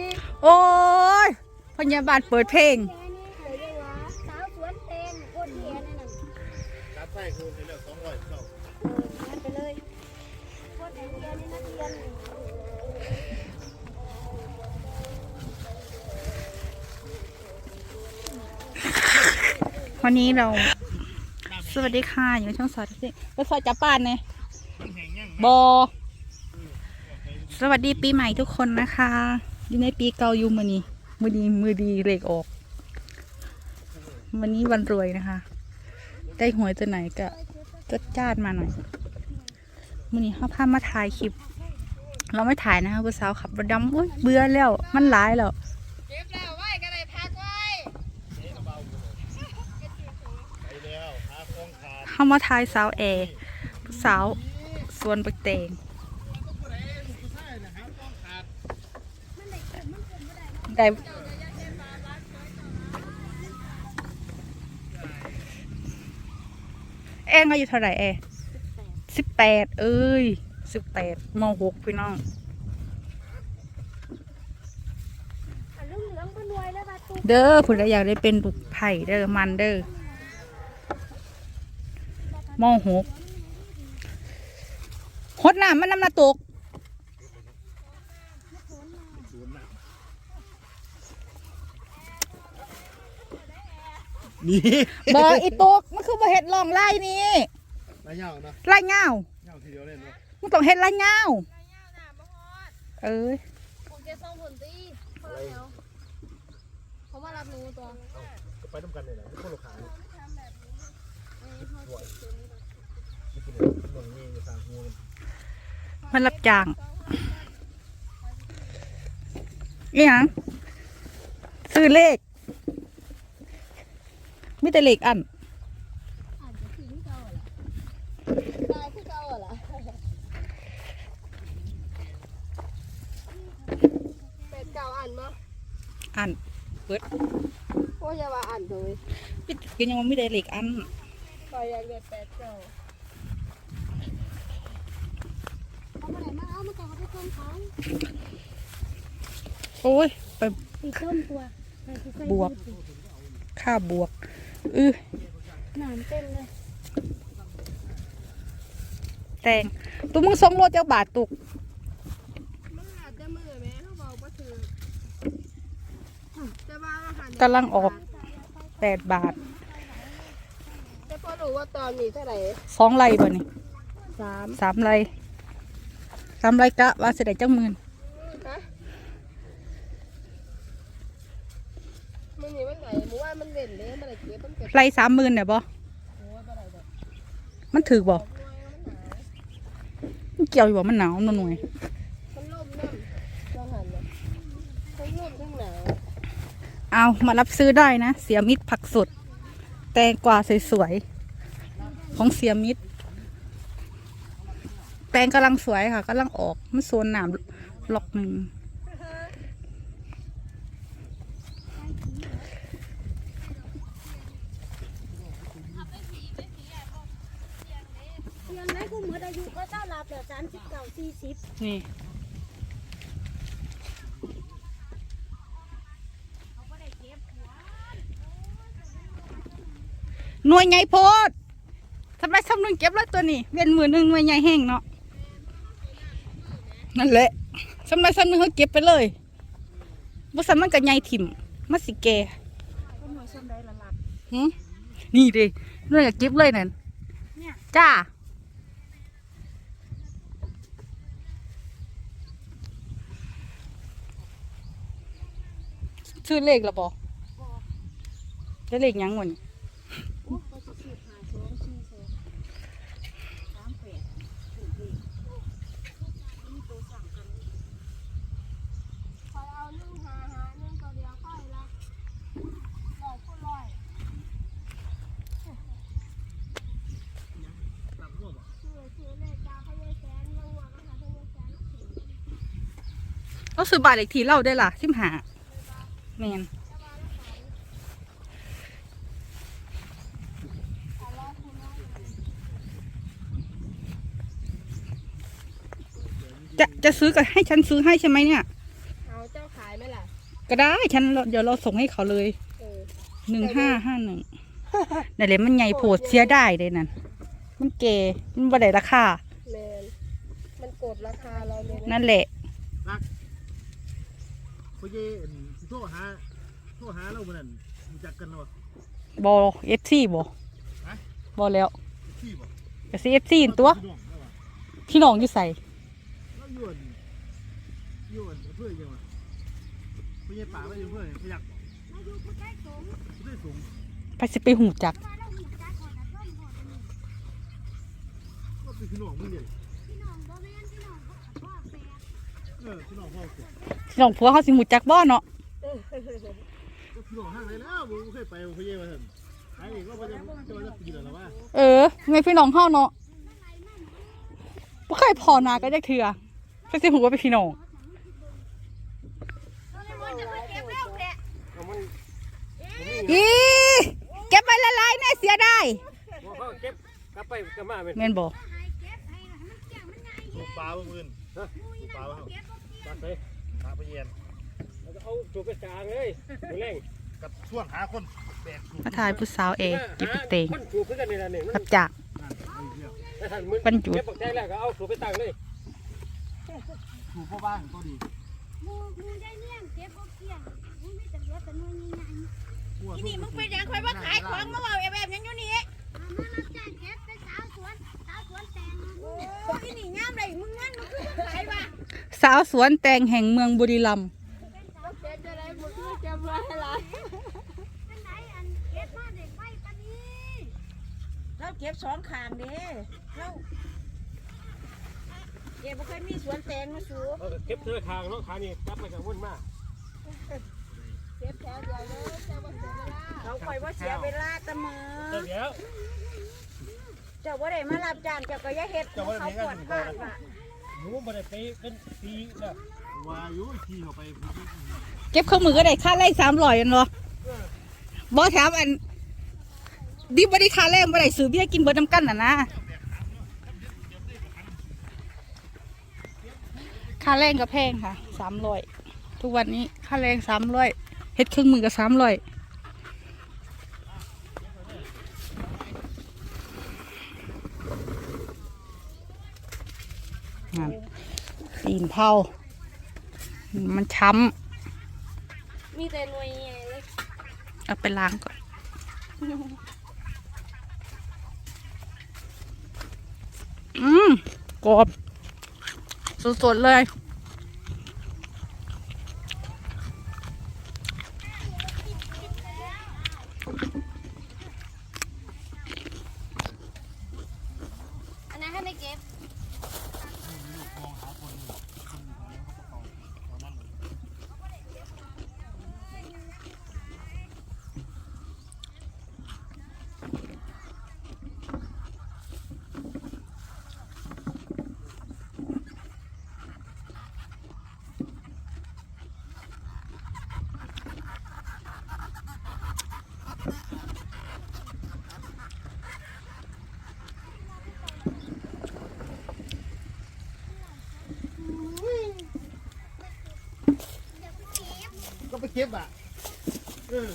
นี่โอ้ยพยาบาลเปิดเพลงสาวสวนเต็มโคตรเฮียนั่นน่ะรับไปคือเลือกสองร้อยสองนั่นไปเลยโคตรเฮียนี่นักเรียนวันนี้เรา สวัสดีค่ะอยู่ช่องสอดที่ก็ซอยจับปานเนี่ยมันแห้งยังบอสวัสดีปีใหม่ทุกคนนะคะ อยู่ในปีเก่าอยู่มือนี้มือดีมือดีเลขออก วันนี้วันรวยนะคะ ได้หวยตัวไหนก็จดจ้านมาหน่อยมือนี้เขาพามาถ่ายคลิป เราไม่ถ่ายนะคะผู้สาวขับรถดำโอ๊ยเบื่อแล้วมันหลายแล้วไปแล้วหาฟองขาดเข้ามาทายสาวแอร์สาวสวนปักเตง ได้แองอายุเท่าไหร่แอสิบแปดเอ้ยสิบแปดมหกพี่น้องเหลือพิ่นรวยแล้วบาตุเด้อผู้ใดอยากได้เป็นลูกไผ่เด้อมันเด้อมหกหดน้ำมันน้ำหนาตก ศูนย์นะ นี่บออีตกมันคือบ่เห็ดลองไล่นี่นายเงาเนาะไล่เงาเงาทีเดียวเลยเนาะมึงต้องเห็ดไล่เงาเอ้ยผมจะส่งผลตีพอแล้วเขามารับหนูตัวจะไปน้ำกันเลยนะไม่คนลูกค้าเนี่ยห่วยไม่กินหน่วยนี่สร้างหัวมันมันรับจ้างอีหยังซื้อเลข มีแต่เลขอันอ่านจะทิ้งเก่าเหรอตายคือเก่าเหรอเป็ดเก่าอ่านมั้อันเปิดโอ้ยอย่าว่าอ่านเลยปิดกินยังว่าไม่ได้เลขอันคอยอยากเรียนเป็ดเก่าเอามาไหนมาเอามาแต่เขาไปต้มเขาโอ้ยไปตีต้มตัวไปที่ใส่บวก ค่าบวก อือหนามเต็มเลย แตงตัวมึงส่งรถเจ้าบาทตุกมันอาจจะมือแม่เขาบอกว่าถือจะว่าอาหารกำลังออกแปดบาท แต่พอรู้ว่าตอนนี้เท่าไหร่สองไรบ่นี่สามสามไรสามไรกะว่าเสได็จจังหมื่น ฮะ มันนี่มันไหนมึงว่ามันเด่นเลยมันไหนเก็บมันเก็บไรสามหมื่นเนี่ยบ่โอ้ยบ่ได้ดอกมันถือบ่น้อมันเกี่ยวอยู่บ่มันหนาวมันหน่วยมันล่มน้ำลองหันเลยทั้งล่มทั้งหนาวเอามารับซื้อได้นะ เสียมิตรผักสด แตงกวาสวยๆของเสียมิตร แตงกำลังสวยค่ะกำลังออกมันโซนหนามล็อกหนึ่ง เพียงไหนกูหมดอายุก็เจ้าลาเปล่าสามสิบเก้าสี่สิบนี่หน่วยใหญ่โพดทำไรทำนึงเก็บแล้วตัวนี้ เวียนมือหนึ่งหน่วยใหญ่แห้งเนาะ นั่นแหละสำไรสำนึงเขาเก็บไปเลยบ่สำมันกับใหญ่ถิ่มมาสิแกก็หน่วยส้มได้ละลับหึนี่ดิหน่วยอยากเก็บเลยนั่นเนี่ยจ้า ชื่อเลขละบอกจะเลขยังหาสององสามแปดถูกดีมีตัวสั่งกันคอยเอาหนึ่งหาหาหนึ่งตัวเดียวค่อยละร้อยคูณร้อยชื่อชื่อเลขตาพญาแสนรางวัลมหาพญาแสนสี่เอาซื้อบาทเลขที่เล่าได้ล่ะสิมหา แมนจะจะซื้อกับให้ฉันซื้อให้ใช่ไหมเนี่ย เอาเจ้าขายไหมล่ะ ก็ได้ฉันเดี๋ยวเราส่งให้เขาเลยเออ หนึ่งห้าห้าหนึ่งนั่นแหละมันใหญ่โพดเสียได้เลยนั่นมันเกมันบ่ได้ราคาแมนมันกดราคาเราเลยนะนั่นแหละรัก พ่อเย่อั่นโทรหาโทรหาเราเมื่อนั้นรู้จักกันเนาะบอเอฟซีบอฮะบอแล้วที่บ่ก็ซีเอฟซีตัวพี่น้องแล้วว่ะพี่น้องอยู่ใส่แล้วอยวนอยวนเพื่อนยังวะพ่อเย่ป่าไม่อยู่เพื่อนขยักบ่เพื่อนสูงไปสิไปหูจักก็เป็นพี่น้องมึงเนี่ยเออพี่น้องพ่อเกิด พี่น้องผัวเขาสิหูจักบ่เนาะก็พี่น้องห้างไหนแล้วมึงเคยไปพ่อเย่มาเถอะไอ้ก็ไปจะจะจะปีแล้วว่าเออไม่พี่น้องเฮาเนาะบ่เคยพอหนาก็จักเทื่อก็สิหูว่าเป็นพี่น้องเอามันอีเก็บไปละลายแน่เสียได้เขาเก็บกลับไปกลับมาเป็นแม่นบ่ปลาบ้างมื่นฮะปลาบ้างปลาเซ่ปลาไปเย็นเอาถูกไปกลางเลยดูแรงกับช่วงหาคนแบกสูงมาถ่ายผู้สาวเองกิบเตงมันถูกขึ้นกันนี่ละนี่มันกับจากนั่นไอ้เหี้ยถ้าท่านมึงบรรจุ เก็บบักแท้แล้วก็เอาถูกไปตั้งเลยถูกพ่อบ้านก็ดีมูมูได้เลี้ยงเก็บเอาเกลี้ยงมูไม่แต่เหลือแต่น้อยนี่ไงที่นี่มึงไปยังคอยว่าขายของมาเว้าแอบๆยังอยู่นี่มารับจ้างเก็ สาวสวนแตงแห่งเมืองบุรีรัมย์เราเก็บจะได้มึงคือเก็บไว้ไหนอันเก็บมาเด็กไว้ปานนี้เราเก็บสองขางเด้เราเก็บบ่เคยมีสวนแตงมาสูเอาเก็บเธอคางเนาะคางนี่จับไปกับวุ่นมากเก็บแถวเดียวเลยเจ้าบ่เสียเวลาเราคอยว่าเสียเวลาแตะมือเดี๋ยวเจ้าว่าได้มารับจางเจ้าก็อย่าเฮ็ดเขาปวดปากว่ะ หนูมาได้ไปเป็นปีแล้ววายุขี่เข้าไปเก็บเครื่องมือก็ได้ค่าแรง300อันบ่บ่ถามอันดิบ่ได้ค่าแรงบ่ได้ซื้อเบี้ยกินเบิดน้ำกันน่ะนะค่าแรงก็แพงค่ะ300ทุกวันนี้ค่าแรง300เฮ็ดเครื่องมือก็300นั่น นเผามันช้มีแต่หน่วยใหญ่เลยำเอาไปล้างก่อน อืมกรอบสดๆเลย อันนั้นให้ไม่เก็บ ก็ไป เก็บอะเออ